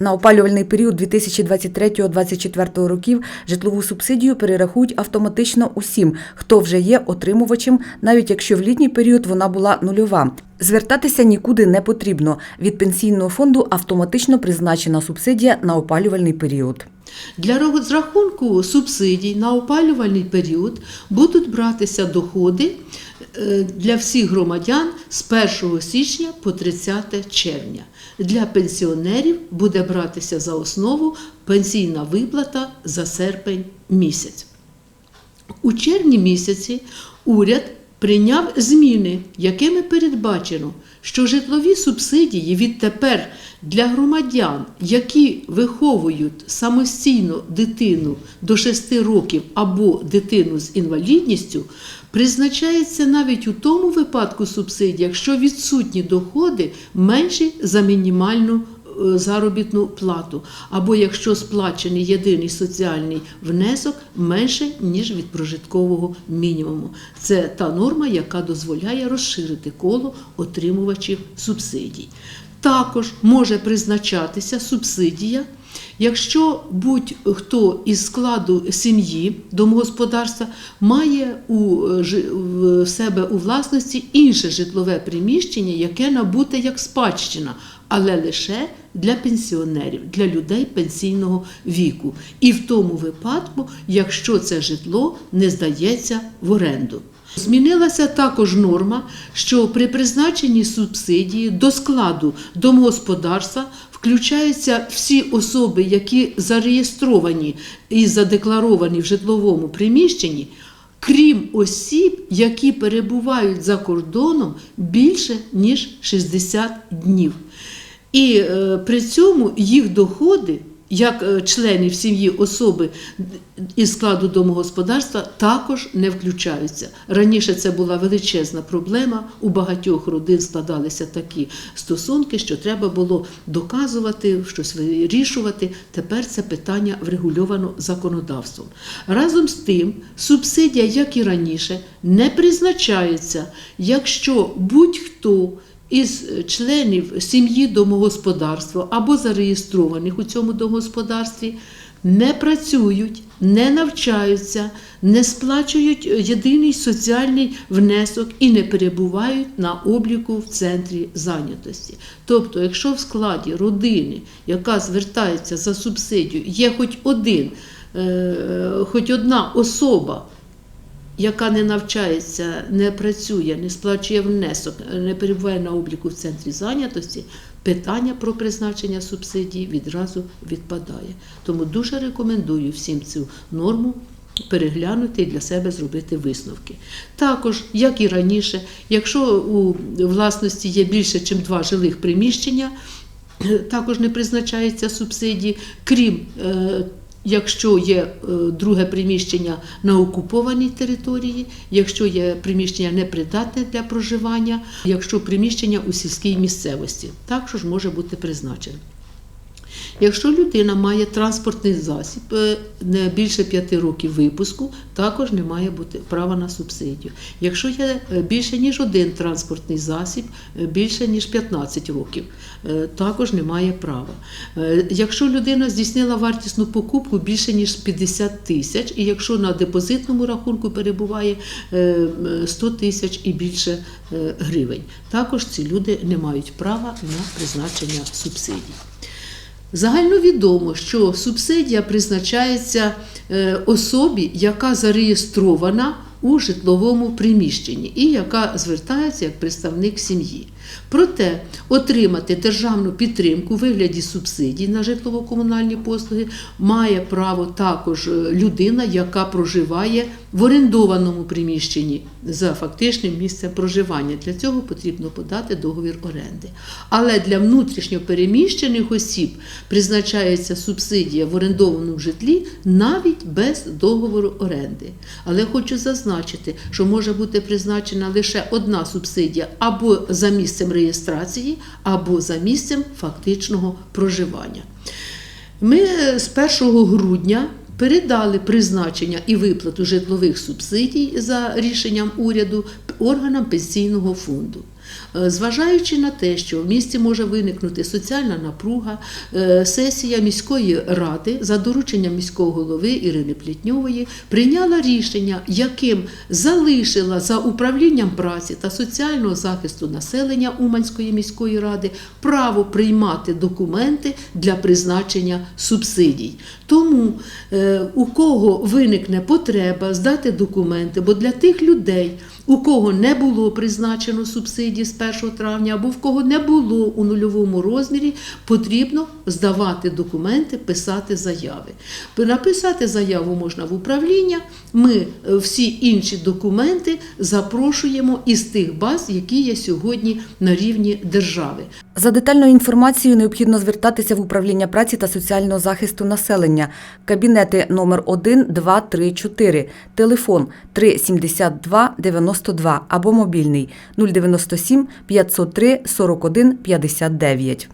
На опалювальний період 2023-2024 років житлову субсидію перерахують автоматично усім, хто вже є отримувачем, навіть якщо в літній період вона була нульова. Звертатися нікуди не потрібно. Від пенсійного фонду автоматично призначена субсидія на опалювальний період. Для розрахунку субсидій на опалювальний період будуть братися доходи для всіх громадян з 1 січня по 30 червня. Для пенсіонерів буде братися за основу пенсійна виплата за серпень місяць. У червні місяці уряд прийняв зміни, якими передбачено, що житлові субсидії відтепер для громадян, які виховують самостійно дитину до 6 років або дитину з інвалідністю, призначається навіть у тому випадку субсидій, якщо відсутні доходи менші за мінімальну заробітну плату, або якщо сплачений єдиний соціальний внесок менше, ніж від прожиткового мінімуму. Це та норма, яка дозволяє розширити коло отримувачів субсидій. Також може призначатися субсидія, якщо будь-хто із складу сім'ї домогосподарства має у е, себе у власності інше житлове приміщення, яке набуте як спадщина, але лише для пенсіонерів, для людей пенсійного віку. І в тому випадку, якщо це житло не здається в оренду. Змінилася також норма, що при призначенні субсидії до складу домогосподарства включаються всі особи, які зареєстровані і задекларовані в житловому приміщенні, крім осіб, які перебувають за кордоном більше ніж 60 днів. І е, при цьому їх доходи, як е, членів сім'ї особи із складу домогосподарства, також не включаються. Раніше це була величезна проблема. У багатьох родин складалися такі стосунки, що треба було доказувати, щось вирішувати. Тепер це питання врегульовано законодавством. Разом з тим, субсидія, як і раніше, не призначається, якщо будь-хто із членів сім'ї домогосподарства або зареєстрованих у цьому домогосподарстві не працюють, не навчаються, не сплачують єдиний соціальний внесок і не перебувають на обліку в центрі зайнятості. Тобто, якщо в складі родини, яка звертається за субсидію, є хоч один, е, хоч одна особа, яка не навчається, не працює, не сплачує внесок, не перебуває на обліку в центрі зайнятості, питання про призначення субсидій відразу відпадає. Тому дуже рекомендую всім цю норму. Переглянути і для себе зробити висновки. Також, як і раніше, якщо у власності є більше, ніж два жилих приміщення, також не призначається субсидії, крім е, Якщо є е, друге приміщення на окупованій території, якщо є приміщення непридатне для проживання, якщо приміщення у сільській місцевості, також може бути призначене. Якщо людина має транспортний засіб е, не більше 5 років випуску, також не має бути права на субсидію. Якщо є е, більше ніж один транспортний засіб, е, більше ніж 15 років, також не має права. Якщо людина здійснила вартісну покупку більше ніж 50 тисяч, і якщо на депозитному рахунку перебуває е, 100 тисяч і більше гривень, також ці люди не мають права на призначення субсидій. Загальновідомо, що субсидія призначається е, особі, яка зареєстрована у житловому приміщенні і яка звертається як представник сім'ї. Проте отримати державну підтримку у вигляді субсидій на житлово-комунальні послуги має право також е, людина, яка проживає в орендованому приміщенні за фактичним місцем проживання. Для цього потрібно подати договір оренди. Але для внутрішньо переміщених осіб призначається субсидія в орендованому житлі навіть без договору оренди. Але хочу зазначити, що може бути призначена лише одна субсидія або за місцем реєстрації, або за місцем фактичного проживання. Ми е, з 1 грудня передали призначення і виплату житлових субсидій за рішенням уряду органам пенсійного фонду. Е, Зважаючи на те, що в місті може виникнути соціальна напруга, е, сесія міської ради за дорученням міського голови Ірини Плітньової прийняла рішення, яким залишила за управлінням праці та соціального захисту населення Уманської міської ради право приймати документи для призначення субсидій. Тому е, у кого виникне потреба здати документи, бо для тих людей, у кого не було призначено субсидії з 1 травня, або в кого не було у нульовому розмірі, потрібно здавати документи, писати заяви. Написати заяву можна в управління. Ми е, всі інші документи запрошуємо із тих баз, які є сьогодні на рівні держави. За детальною інформацією необхідно звертатися в управління праці та соціального захисту населення. Кабінети номер 1, 2, 3, 4, телефон 372 92 або мобільний 097 503 41 59.